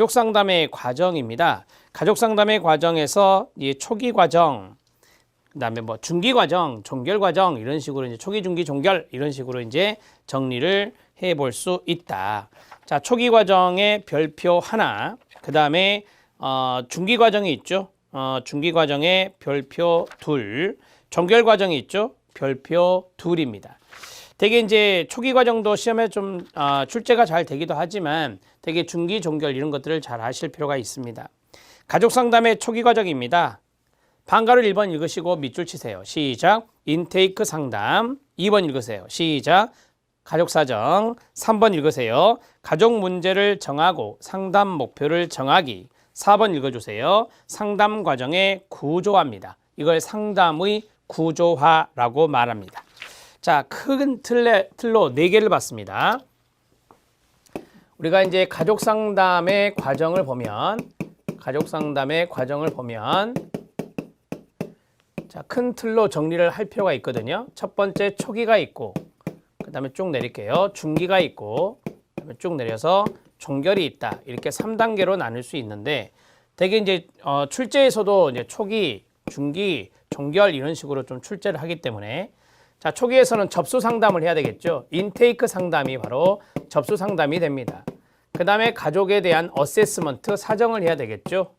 가족 상담의 과정입니다. 가족 상담의 과정에서 이 초기 과정, 그다음에 뭐 중기 과정, 종결 과정 이런 식으로 이제 초기, 중기, 종결 이런 식으로 이제 정리를 해 볼 수 있다. 자, 초기 과정의 별표 하나, 그다음에 어, 중기 과정이 있죠. 어, 중기 과정의 별표 둘, 종결 과정이 있죠. 별표 둘입니다. 되게 이제 초기 과정도 시험에 좀 어, 출제가 잘 되기도 하지만 되게 중기, 종결 이런 것들을 잘 아실 필요가 있습니다. 가족 상담의 초기 과정입니다. 방가를 1번 읽으시고 밑줄 치세요. 시작. 인테이크 상담. 2번 읽으세요. 시작. 가족 사정. 3번 읽으세요. 가족 문제를 정하고 상담 목표를 정하기. 4번 읽어주세요. 상담 과정의 구조화입니다. 이걸 상담의 구조화라고 말합니다. 자, 큰 틀레, 틀로 네 개를 봤습니다. 우리가 이제 가족 상담의 과정을 보면 가족 상담의 과정을 보면 자, 큰 틀로 정리를 할 필요가 있거든요. 첫 번째 초기가 있고 그다음에 쭉 내릴게요. 중기가 있고 그다음에 쭉 내려서 종결이 있다. 이렇게 3단계로 나눌 수 있는데 되게 이제 어, 출제에서도 이제 초기, 중기, 종결 이런 식으로 좀 출제를 하기 때문에 자, 초기에서는 접수 상담을 해야 되겠죠. 인테이크 상담이 바로 접수 상담이 됩니다. 그 다음에 가족에 대한 어세스먼트 사정을 해야 되겠죠.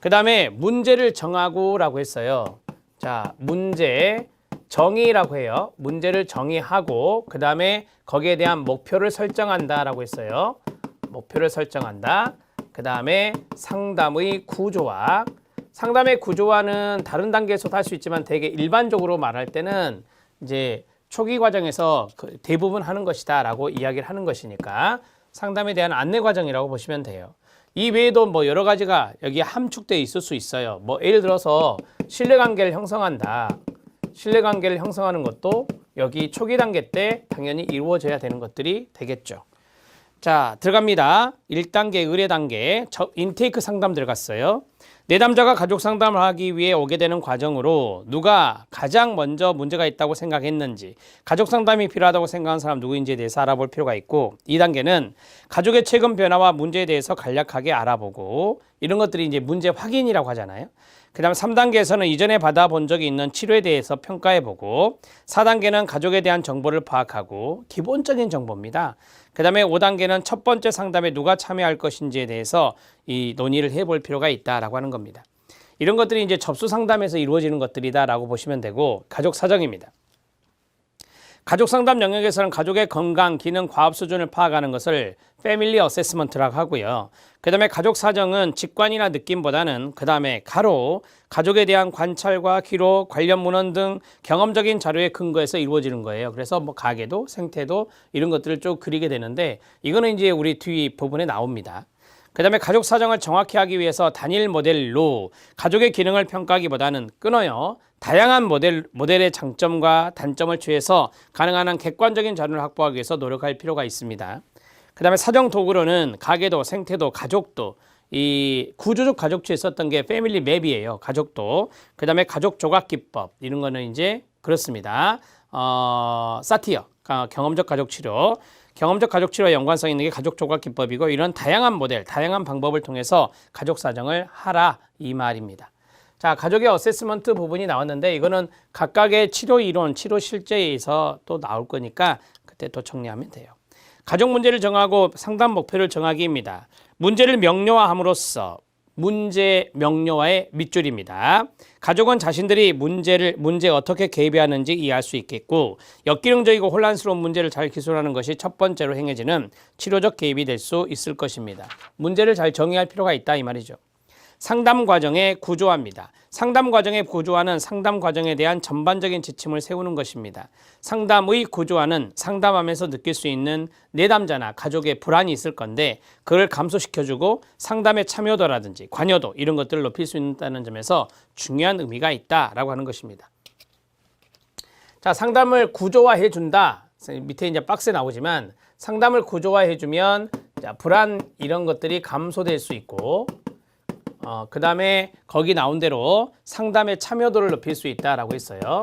그 다음에 문제를 정하고 라고 했어요. 자, 문제 정의라고 해요. 문제를 정의하고 그 다음에 거기에 대한 목표를 설정한다 라고 했어요. 목표를 설정한다. 그 다음에 상담의 구조화. 상담의 구조화는 다른 단계에서도 할 수 있지만 되게 일반적으로 말할 때는 이제 초기 과정에서 그 대부분 하는 것이다라고 이야기를 하는 것이니까 상담에 대한 안내 과정이라고 보시면 돼요. 이 외에도 뭐 여러 가지가 여기 함축되어 있을 수 있어요. 뭐 예를 들어서 신뢰관계를 형성한다. 신뢰관계를 형성하는 것도 여기 초기 단계 때 당연히 이루어져야 되는 것들이 되겠죠. 자, 들어갑니다. 1단계 의뢰 단계 저 인테이크 상담 들어갔어요. 내담자가 가족 상담을 하기 위해 오게 되는 과정으로 누가 가장 먼저 문제가 있다고 생각했는지 가족 상담이 필요하다고 생각한 사람 누구인지에 대해서 알아볼 필요가 있고 2단계는 가족의 최근 변화와 문제에 대해서 간략하게 알아보고 이런 것들이 이제 문제 확인이라고 하잖아요. 그 다음 3단계에서는 이전에 받아본 적이 있는 치료에 대해서 평가해 보고 4단계는 가족에 대한 정보를 파악하고 기본적인 정보입니다. 그 다음에 5단계는 첫 번째 상담에 누가 참여할 것인지에 대해서 이 논의를 해 볼 필요가 있다라고 하는 겁니다. 이런 것들이 이제 접수 상담에서 이루어지는 것들이다라고 보시면 되고 가족 사정입니다. 가족 상담 영역에서는 가족의 건강, 기능, 과업 수준을 파악하는 것을 패밀리 어세스먼트라고 하고요. 그 다음에 가족 사정은 직관이나 느낌보다는 그 다음에 가로 가족에 대한 관찰과 기록, 관련 문헌 등 경험적인 자료의 근거에서 이루어지는 거예요. 그래서 뭐 가계도, 생태도 이런 것들을 쭉 그리게 되는데 이거는 이제 우리 뒤 부분에 나옵니다. 그 다음에 가족 사정을 정확히 하기 위해서 단일 모델로 가족의 기능을 평가하기보다는 끊어요. 다양한 모델, 모델의 장점과 단점을 취해서 가능한 한 객관적인 자료를 확보하기 위해서 노력할 필요가 있습니다. 그 다음에 사정 도구로는 가계도, 생태도, 가족도, 이 구조적 가족추에 썼던 게 패밀리 맵이에요. 가족도. 그 다음에 가족 조각 기법. 이런 거는 이제 그렇습니다. 어, 사티어. 아, 경험적 가족 치료. 경험적 가족 치료와 연관성 있는 게 가족 조각 기법이고 이런 다양한 모델, 다양한 방법을 통해서 가족 사정을 하라 이 말입니다. 자, 가족의 어세스먼트 부분이 나왔는데 이거는 각각의 치료 이론, 치료 실제에서 또 나올 거니까 그때 또 정리하면 돼요. 가족 문제를 정하고 상담 목표를 정하기입니다. 문제를 명료화함으로써 문제 명료화의 밑줄입니다. 가족은 자신들이 문제를 문제에 어떻게 개입해야 하는지 이해할 수 있겠고 역기능적이고 혼란스러운 문제를 잘 기술하는 것이 첫 번째로 행해지는 치료적 개입이 될 수 있을 것입니다. 문제를 잘 정의할 필요가 있다 이 말이죠. 상담 과정의 구조화입니다. 상담 과정의 구조화는 상담 과정에 대한 전반적인 지침을 세우는 것입니다. 상담의 구조화는 상담하면서 느낄 수 있는 내담자나 가족의 불안이 있을 건데 그걸 감소시켜주고 상담의 참여도라든지 관여도 이런 것들을 높일 수 있다는 점에서 중요한 의미가 있다라고 하는 것입니다. 자, 상담을 구조화해 준다. 밑에 이제 박스에 나오지만 상담을 구조화해 주면 불안 이런 것들이 감소될 수 있고 어, 그 다음에 거기 나온 대로 상담의 참여도를 높일 수 있다라고 했어요.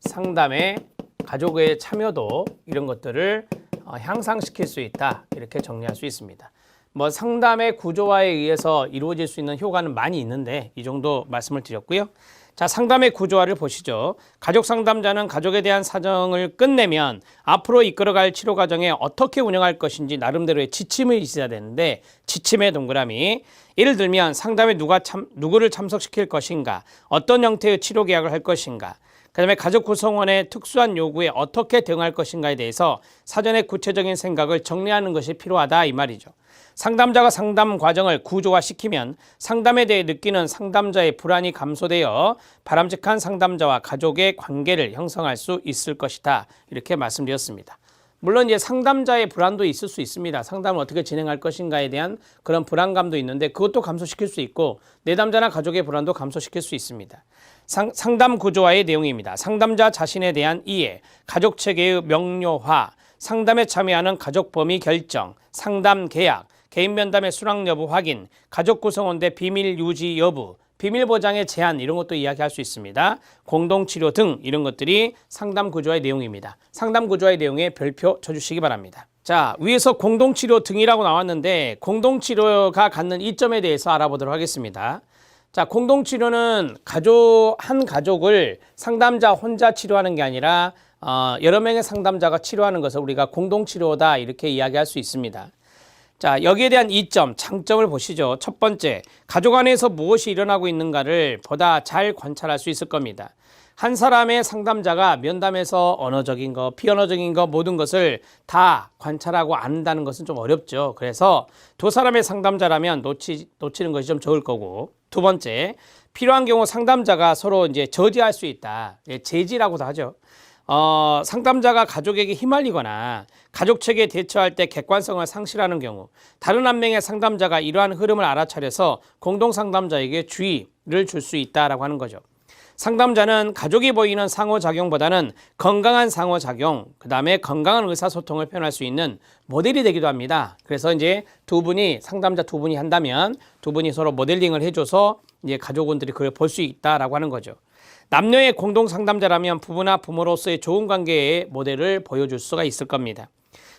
상담의 가족의 참여도 이런 것들을 어, 향상시킬 수 있다 이렇게 정리할 수 있습니다. 뭐 상담의 구조화에 의해서 이루어질 수 있는 효과는 많이 있는데 이 정도 말씀을 드렸고요. 자, 상담의 구조화를 보시죠. 가족 상담자는 가족에 대한 사정을 끝내면 앞으로 이끌어갈 치료 과정에 어떻게 운영할 것인지 나름대로의 지침을 있어야 되는데 지침의 동그라미. 예를 들면 상담에 누가 참, 누구를 참석시킬 것인가, 어떤 형태의 치료 계약을 할 것인가, 그다음에 가족 구성원의 특수한 요구에 어떻게 대응할 것인가에 대해서 사전에 구체적인 생각을 정리하는 것이 필요하다 이 말이죠. 상담자가 상담 과정을 구조화시키면 상담에 대해 느끼는 상담자의 불안이 감소되어 바람직한 상담자와 가족의 관계를 형성할 수 있을 것이다. 이렇게 말씀드렸습니다. 물론 이제 상담자의 불안도 있을 수 있습니다. 상담을 어떻게 진행할 것인가에 대한 그런 불안감도 있는데 그것도 감소시킬 수 있고 내담자나 가족의 불안도 감소시킬 수 있습니다. 상, 상담 구조화의 내용입니다. 상담자 자신에 대한 이해, 가족 체계의 명료화, 상담에 참여하는 가족 범위 결정, 상담 계약, 개인 면담의 수락 여부 확인, 가족 구성원 대 비밀 유지 여부, 비밀 보장의 제한 이런 것도 이야기할 수 있습니다. 공동 치료 등 이런 것들이 상담 구조화의 내용입니다. 상담 구조화의 내용에 별표 쳐 주시기 바랍니다. 자 위에서 공동 치료 등이라고 나왔는데 공동 치료가 갖는 이점에 대해서 알아보도록 하겠습니다. 자, 공동 치료는 가족 한 가족을 상담자 혼자 치료하는 게 아니라 어, 여러 명의 상담자가 치료하는 것을 우리가 공동 치료다 이렇게 이야기할 수 있습니다. 자, 여기에 대한 이점, 장점을 보시죠. 첫 번째, 가족 안에서 무엇이 일어나고 있는가를 보다 잘 관찰할 수 있을 겁니다. 한 사람의 상담자가 면담에서 언어적인 거, 비언어적인 거 모든 것을 다 관찰하고 안다는 것은 좀 어렵죠. 그래서 두 사람의 상담자라면 놓치, 놓치는 것이 좀 적을 거고 두 번째, 필요한 경우 상담자가 서로 이제 저지할 수 있다. 예, 제지라고도 하죠. 어, 상담자가 가족에게 휘말리거나 가족 체계에 대처할 때 객관성을 상실하는 경우 다른 한 명의 상담자가 이러한 흐름을 알아차려서 공동 상담자에게 주의를 줄 수 있다라고 하는 거죠. 상담자는 가족이 보이는 상호작용보다는 건강한 상호작용, 그 다음에 건강한 의사소통을 표현할 수 있는 모델이 되기도 합니다. 그래서 이제 두 분이, 상담자 두 분이 한다면 두 분이 서로 모델링을 해줘서 이제 가족원들이 그걸 볼 수 있다라고 하는 거죠. 남녀의 공동 상담자라면 부부나 부모로서의 좋은 관계의 모델을 보여줄 수가 있을 겁니다.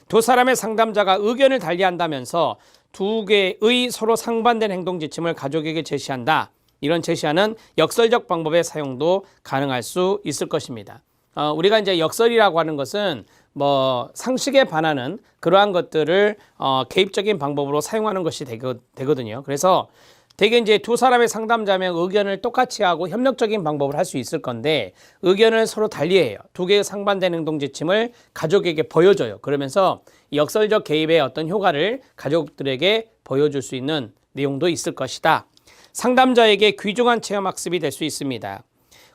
두 사람의 상담자가 의견을 달리한다면서 두 개의 서로 상반된 행동 지침을 가족에게 제시한다. 이런 제시하는 역설적 방법의 사용도 가능할 수 있을 것입니다. 어, 우리가 이제 역설이라고 하는 것은 뭐 상식에 반하는 그러한 것들을 어, 개입적인 방법으로 사용하는 것이 되거, 되거든요. 그래서 대개 이제 두 사람의 상담자면 의견을 똑같이 하고 협력적인 방법을 할 수 있을 건데 의견을 서로 달리해요. 두 개의 상반된 행동 지침을 가족에게 보여줘요. 그러면서 역설적 개입의 어떤 효과를 가족들에게 보여줄 수 있는 내용도 있을 것이다. 상담자에게 귀중한 체험 학습이 될 수 있습니다.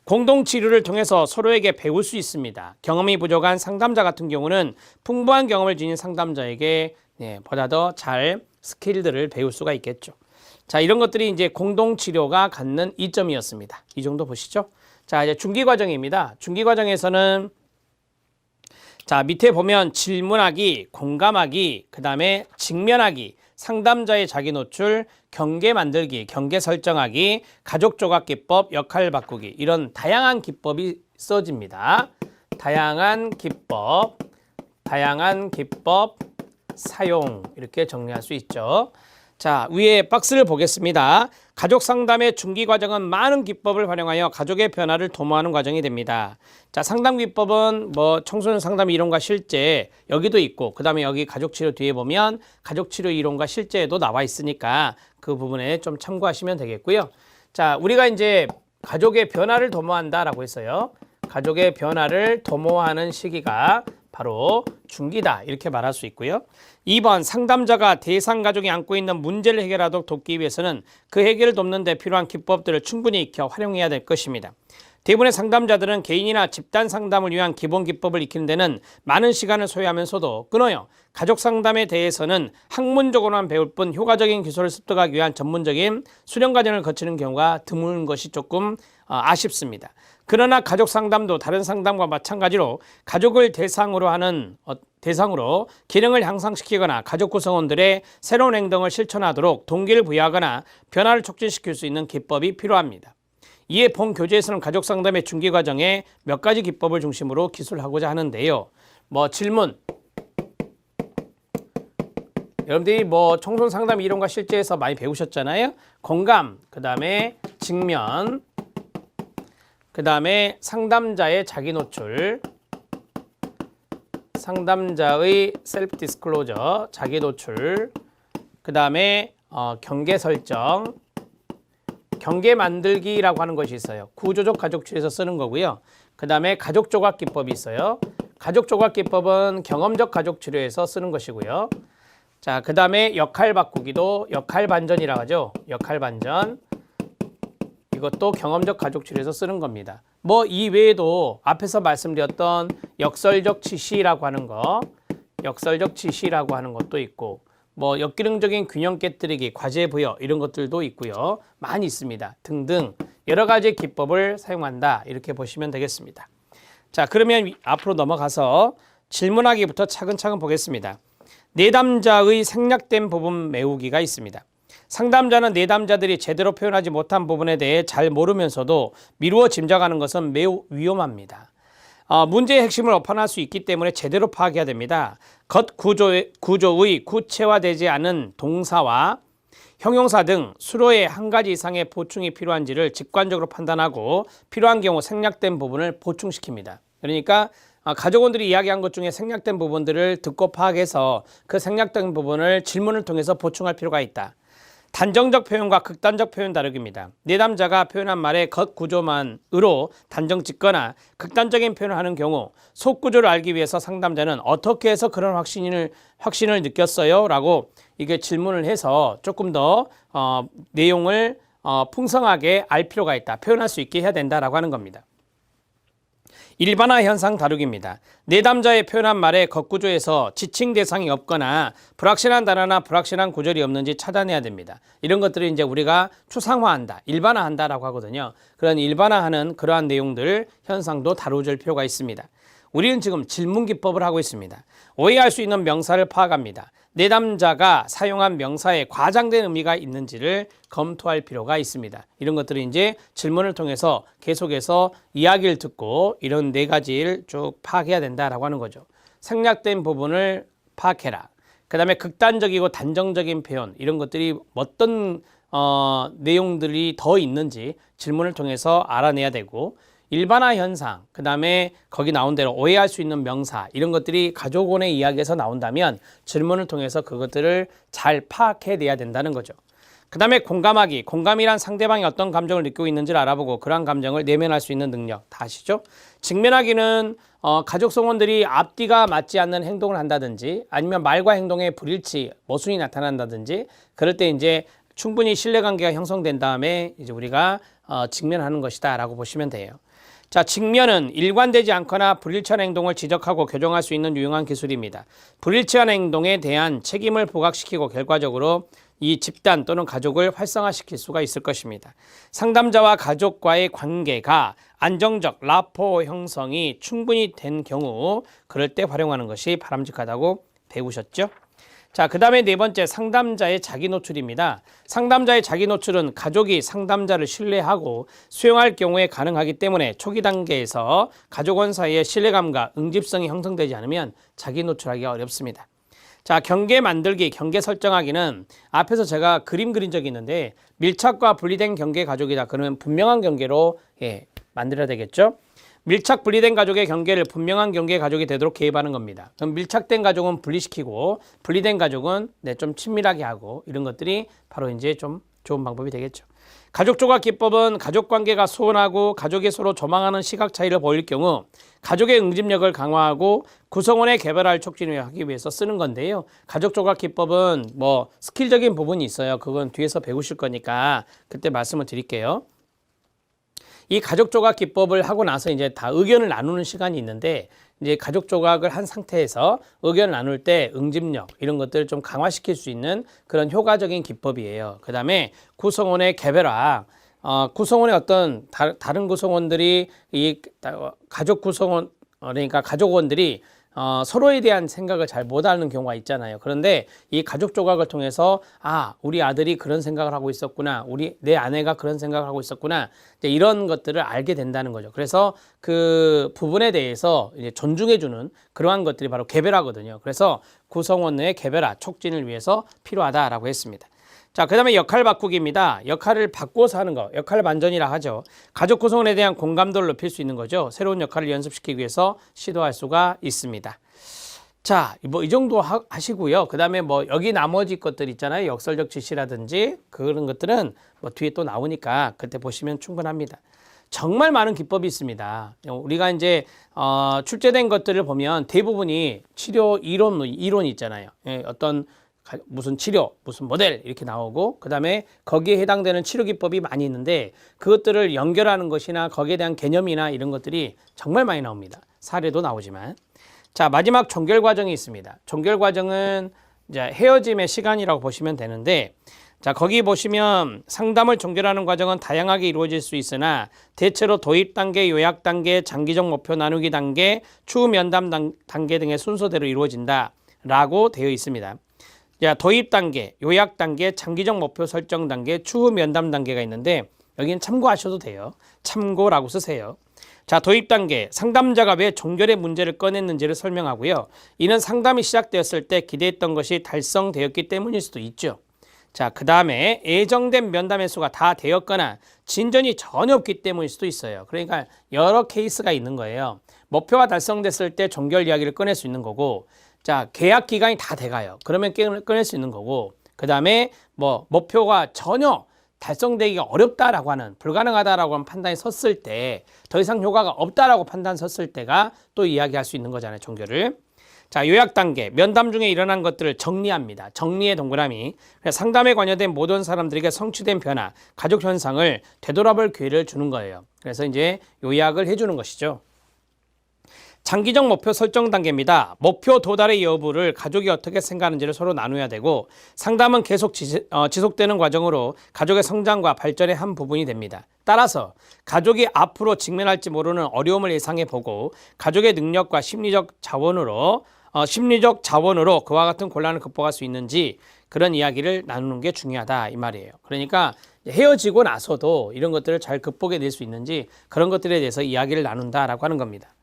공동 치료를 통해서 서로에게 배울 수 있습니다. 경험이 부족한 상담자 같은 경우는 풍부한 경험을 지닌 상담자에게 네, 보다 더 잘 스킬들을 배울 수가 있겠죠. 자, 이런 것들이 이제 공동 치료가 갖는 이점이었습니다. 이 정도 보시죠. 자, 이제 중기 과정입니다. 중기 과정에서는 자, 밑에 보면 질문하기, 공감하기, 그 다음에 직면하기, 상담자의 자기 노출, 경계 만들기, 경계 설정하기, 가족 조각 기법, 역할 바꾸기 이런 다양한 기법이 써집니다. 다양한 기법, 다양한 기법 사용 이렇게 정리할 수 있죠. 자, 위에 박스를 보겠습니다. 가족 상담의 중기 과정은 많은 기법을 활용하여 가족의 변화를 도모하는 과정이 됩니다. 자, 상담 기법은 뭐 청소년 상담 이론과 실제 여기도 있고 그다음에 여기 가족 치료 뒤에 보면 가족 치료 이론과 실제도 나와 있으니까 그 부분에 좀 참고하시면 되겠고요. 자, 우리가 이제 가족의 변화를 도모한다라고 했어요. 가족의 변화를 도모하는 시기가 바로 중기다 이렇게 말할 수 있고요. 2번 상담자가 대상 가족이 안고 있는 문제를 해결하도록 돕기 위해서는 그 해결을 돕는 데 필요한 기법들을 충분히 익혀 활용해야 될 것입니다. 대부분의 상담자들은 개인이나 집단 상담을 위한 기본 기법을 익히는 데는 많은 시간을 소요하면서도 끊어요. 가족 상담에 대해서는 학문적으로만 배울 뿐 효과적인 기술을 습득하기 위한 전문적인 수련 과정을 거치는 경우가 드문 것이 조금 어, 아쉽습니다. 그러나 가족 상담도 다른 상담과 마찬가지로 가족을 대상으로 하는 어, 대상으로 기능을 향상시키거나 가족 구성원들의 새로운 행동을 실천하도록 동기를 부여하거나 변화를 촉진시킬 수 있는 기법이 필요합니다. 이에 본 교재에서는 가족 상담의 중기 과정에 몇 가지 기법을 중심으로 기술하고자 하는데요. 뭐 질문 여러분들이 뭐 청손 상담 이론과 실제에서 많이 배우셨잖아요. 공감, 그 다음에 직면, 그 다음에 상담자의 자기 노출, 상담자의 셀프 디스클로저, 자기 노출, 그 다음에 어, 경계 설정, 경계 만들기라고 하는 것이 있어요. 구조적 가족출에서 쓰는 거고요. 그 다음에 가족 조각 기법이 있어요. 가족 조각 기법은 경험적 가족 치료에서 쓰는 것이고요. 자, 그 다음에 역할 바꾸기도 역할 반전이라고 하죠. 역할 반전. 이것도 경험적 가족 치료에서 쓰는 겁니다. 뭐 이 외에도 앞에서 말씀드렸던 역설적 지시라고 하는 거, 역설적 지시라고 하는 것도 있고, 뭐 역기능적인 균형 깨뜨리기, 과제 부여 이런 것들도 있고요. 많이 있습니다. 등등 여러 가지 기법을 사용한다. 이렇게 보시면 되겠습니다. 자, 그러면 위- 앞으로 넘어가서 질문하기부터 차근차근 보겠습니다. 내담자의 생략된 부분 메우기가 있습니다. 상담자는 내담자들이 제대로 표현하지 못한 부분에 대해 잘 모르면서도 미루어 짐작하는 것은 매우 위험합니다. 어, 문제의 핵심을 어판할 수 있기 때문에 제대로 파악해야 됩니다. 겉 구조의, 구조의 구체화되지 않은 동사와 형용사 등 수로의 한 가지 이상의 보충이 필요한지를 직관적으로 판단하고 필요한 경우 생략된 부분을 보충시킵니다. 그러니까 아, 가족원들이 이야기한 것 중에 생략된 부분들을 듣고 파악해서 그 생략된 부분을 질문을 통해서 보충할 필요가 있다. 단정적 표현과 극단적 표현 다르기입니다. 내담자가 표현한 말의 겉 구조만으로 단정 짓거나 극단적인 표현을 하는 경우 속 구조를 알기 위해서 상담자는 어떻게 해서 그런 확신을 확신을 느꼈어요?라고 이게 질문을 해서 조금 더 어, 내용을 어, 풍성하게 알 필요가 있다. 표현할 수 있게 해야 된다라고 하는 겁니다. 일반화 현상 다루기입니다. 내담자의 표현한 말의 겉구조에서 지칭 대상이 없거나 불확실한 단어나 불확실한 구절이 없는지 찾아내야 됩니다. 이런 것들을 이제 우리가 추상화한다, 일반화한다라고 하거든요. 그런 일반화하는 그러한 내용들 현상도 다루줄 필요가 있습니다. 우리는 지금 질문 기법을 하고 있습니다. 오해할 수 있는 명사를 파악합니다. 내담자가 사용한 명사에 과장된 의미가 있는지를 검토할 필요가 있습니다. 이런 것들을 이제 질문을 통해서 계속해서 이야기를 듣고 이런 네 가지를 쭉 파악해야 된다라고 하는 거죠. 생략된 부분을 파악해라. 그 다음에 극단적이고 단정적인 표현 이런 것들이 어떤 어, 내용들이 더 있는지 질문을 통해서 알아내야 되고 일반화 현상, 그 다음에 거기 나온 대로 오해할 수 있는 명사 이런 것들이 가족원의 이야기에서 나온다면 질문을 통해서 그것들을 잘 파악해내야 된다는 거죠. 그 다음에 공감하기, 공감이란 상대방이 어떤 감정을 느끼고 있는지를 알아보고 그러한 감정을 내면할 수 있는 능력 다 아시죠? 직면하기는 어, 가족 성원들이 앞뒤가 맞지 않는 행동을 한다든지 아니면 말과 행동의 불일치, 모순이 나타난다든지 그럴 때 이제 충분히 신뢰관계가 형성된 다음에 이제 우리가 어, 직면하는 것이다 라고 보시면 돼요. 자, 직면은 일관되지 않거나 불일치한 행동을 지적하고 교정할 수 있는 유용한 기술입니다. 불일치한 행동에 대한 책임을 부각시키고 결과적으로 이 집단 또는 가족을 활성화시킬 수가 있을 것입니다. 상담자와 가족과의 관계가 안정적 라포 형성이 충분히 된 경우 그럴 때 활용하는 것이 바람직하다고 배우셨죠? 자, 그 다음에 네 번째 상담자의 자기 노출입니다. 상담자의 자기 노출은 가족이 상담자를 신뢰하고 수용할 경우에 가능하기 때문에 초기 단계에서 가족원 사이의 신뢰감과 응집성이 형성되지 않으면 자기 노출하기가 어렵습니다. 자, 경계 만들기, 경계 설정하기는 앞에서 제가 그림 그린 적이 있는데 밀착과 분리된 경계 가족이다. 그러면 분명한 경계로 예, 만들어야 되겠죠? 밀착 분리된 가족의 경계를 분명한 경계 가족이 되도록 개입하는 겁니다. 그럼 밀착된 가족은 분리시키고 분리된 가족은 네, 좀 친밀하게 하고 이런 것들이 바로 이제 좀 좋은 방법이 되겠죠. 가족 조각 기법은 가족 관계가 소원하고 가족이 서로 조망하는 시각 차이를 보일 경우 가족의 응집력을 강화하고 구성원의 개발을 촉진하기 위해서 쓰는 건데요. 가족 조각 기법은 뭐 스킬적인 부분이 있어요. 그건 뒤에서 배우실 거니까 그때 말씀을 드릴게요. 이 가족 조각 기법을 하고 나서 이제 다 의견을 나누는 시간이 있는데 이제 가족 조각을 한 상태에서 의견을 나눌 때 응집력 이런 것들을 좀 강화시킬 수 있는 그런 효과적인 기법이에요. 그 다음에 구성원의 개별화, 어, 구성원의 어떤 다, 다른 구성원들이 이 가족 구성원 어, 그러니까 가족원들이 어, 서로에 대한 생각을 잘 못하는 경우가 있잖아요. 그런데 이 가족 조각을 통해서 아 우리 아들이 그런 생각을 하고 있었구나, 우리 내 아내가 그런 생각을 하고 있었구나, 이런 것들을 알게 된다는 거죠. 그래서 그 부분에 대해서 존중해주는 그러한 것들이 바로 개별화거든요. 그래서 구성원의 개별화 촉진을 위해서 필요하다라고 했습니다. 자, 그 다음에 역할 바꾸기입니다. 역할을 바꿔서 하는 거, 역할 반전이라 하죠. 가족 구성원에 대한 공감도를 높일 수 있는 거죠. 새로운 역할을 연습시키기 위해서 시도할 수가 있습니다. 자, 뭐 이 정도 하, 하시고요. 그 다음에 뭐 여기 나머지 것들 있잖아요. 역설적 지시라든지 그런 것들은 뭐 뒤에 또 나오니까 그때 보시면 충분합니다. 정말 많은 기법이 있습니다. 우리가 이제 어, 출제된 것들을 보면 대부분이 치료 이론 이론 있잖아요. 예, 어떤 가- 무슨 치료, 무슨 모델 이렇게 나오고 그다음에 거기에 해당되는 치료 기법이 많이 있는데 그것들을 연결하는 것이나 거기에 대한 개념이나 이런 것들이 정말 많이 나옵니다. 사례도 나오지만 자 마지막 종결 과정이 있습니다. 종결 과정은 이제 헤어짐의 시간이라고 보시면 되는데 자 거기 보시면 상담을 종결하는 과정은 다양하게 이루어질 수 있으나 대체로 도입 단계, 요약 단계, 장기적 목표 나누기 단계, 추후 면담 단- 단계 등의 순서대로 이루어진다 라고 되어 있습니다. 자, 도입 단계, 요약 단계, 장기적 목표 설정 단계, 추후 면담 단계가 있는데 여기는 참고하셔도 돼요. 참고라고 쓰세요. 자, 도입 단계. 상담자가 왜 종결의 문제를 꺼냈는지를 설명하고요. 이는 상담이 시작되었을 때 기대했던 것이 달성되었기 때문일 수도 있죠. 자, 그 다음에 예정된 면담 횟수가 다 되었거나 진전이 전혀 없기 때문일 수도 있어요. 그러니까 여러 케이스가 있는 거예요. 목표가 달성됐을 때 종결 이야기를 꺼낼 수 있는 거고, 자, 계약 기간이 다 돼가요. 그러면 꺼낼 수 있는 거고, 그 다음에 뭐 목표가 전혀 달성되기가 어렵다라고 하는 불가능하다라고 하는 판단이 섰을 때 더 이상 효과가 없다라고 판단 섰을 때가 또 이야기할 수 있는 거잖아요 종결을 자 요약 단계. 면담 중에 일어난 것들을 정리합니다. 정리의 동그라미. 상담에 관여된 모든 사람들에게 성취된 변화 가족 현상을 되돌아볼 기회를 주는 거예요. 그래서 이제 요약을 해주는 것이죠 장기적 목표 설정 단계입니다. 목표 도달의 여부를 가족이 어떻게 생각하는지를 서로 나눠야 되고 상담은 계속 지, 어, 지속되는 과정으로 가족의 성장과 발전의 한 부분이 됩니다. 따라서 가족이 앞으로 직면할지 모르는 어려움을 예상해 보고 가족의 능력과 심리적 자원으로 어, 심리적 자원으로 그와 같은 곤란을 극복할 수 있는지 그런 이야기를 나누는 게 중요하다 이 말이에요. 그러니까 헤어지고 나서도 이런 것들을 잘 극복해 낼 수 있는지 그런 것들에 대해서 이야기를 나눈다라고 하는 겁니다.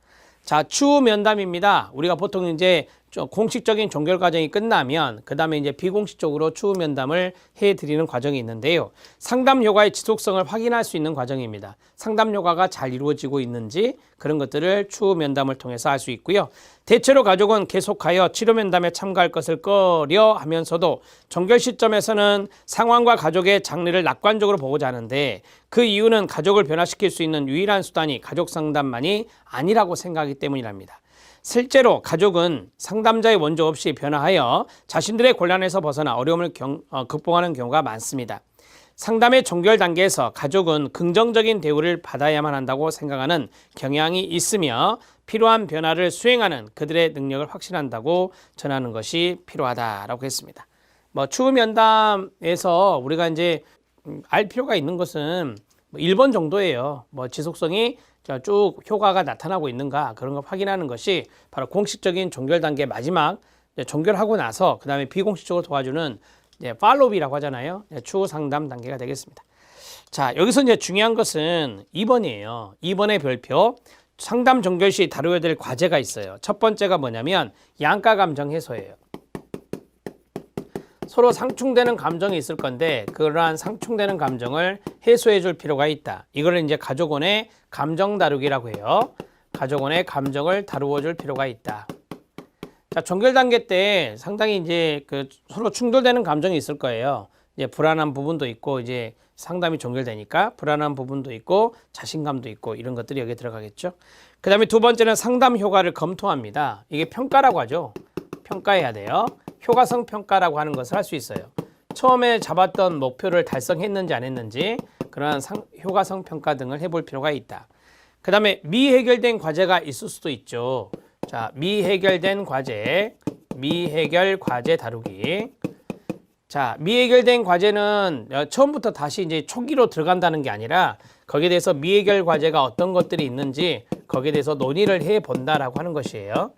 자, 추후 면담입니다. 우리가 보통 이제 좀 공식적인 종결 과정이 끝나면 그 다음에 이제 비공식적으로 추후 면담을 해드리는 과정이 있는데요. 상담 효과의 지속성을 확인할 수 있는 과정입니다. 상담 효과가 잘 이루어지고 있는지 그런 것들을 추후 면담을 통해서 알 수 있고요. 대체로 가족은 계속하여 치료 면담에 참가할 것을 꺼려 하면서도 종결 시점에서는 상황과 가족의 장르를 낙관적으로 보고자 하는데 그 이유는 가족을 변화시킬 수 있는 유일한 수단이 가족 상담만이 아니라고 생각하기 때문이랍니다. 실제로 가족은 상담자의 원조 없이 변화하여 자신들의 곤란에서 벗어나 어려움을 경- 어, 극복하는 경우가 많습니다. 상담의 종결 단계에서 가족은 긍정적인 대우를 받아야만 한다고 생각하는 경향이 있으며 필요한 변화를 수행하는 그들의 능력을 확신한다고 전하는 것이 필요하다라고 했습니다. 뭐 추후 면담에서 우리가 이제 음, 알 필요가 있는 것은 뭐 1번 정도예요. 뭐 지속성이 자, 쭉 효과가 나타나고 있는가 그런 걸 확인하는 것이 바로 공식적인 종결 단계 마지막 종결하고 나서 그 다음에 비공식적으로 도와주는 이제 팔로우이라고 하잖아요. 이제 추후 상담 단계가 되겠습니다. 자 여기서 이제 중요한 것은 2번이에요. 2번의 별표 상담 종결 시 다루어야 될 과제가 있어요. 첫 번째가 뭐냐면 양가 감정 해소예요. 서로 상충되는 감정이 있을 건데 그러한 상충되는 감정을 해소해 줄 필요가 있다. 이걸 이제 가족원의 감정 다루기라고 해요. 가족원의 감정을 다루어 줄 필요가 있다. 자, 종결 단계 때 상당히 이제 그 서로 충돌되는 감정이 있을 거예요. 이제 불안한 부분도 있고 이제 상담이 종결되니까 불안한 부분도 있고 자신감도 있고 이런 것들이 여기에 들어가겠죠. 그다음에 두 번째는 상담 효과를 검토합니다. 이게 평가라고 하죠. 평가해야 돼요. 효과성 평가라고 하는 것을 할 수 있어요. 처음에 잡았던 목표를 달성했는지 안 했는지 그러한 상, 효과성 평가 등을 해볼 필요가 있다. 그 다음에 미해결된 과제가 있을 수도 있죠. 자, 미해결된 과제, 미해결 과제 다루기. 자, 미해결된 과제는 어, 처음부터 다시 이제 초기로 들어간다는 게 아니라 거기에 대해서 미해결 과제가 어떤 것들이 있는지 거기에 대해서 논의를 해 본다라고 하는 것이에요.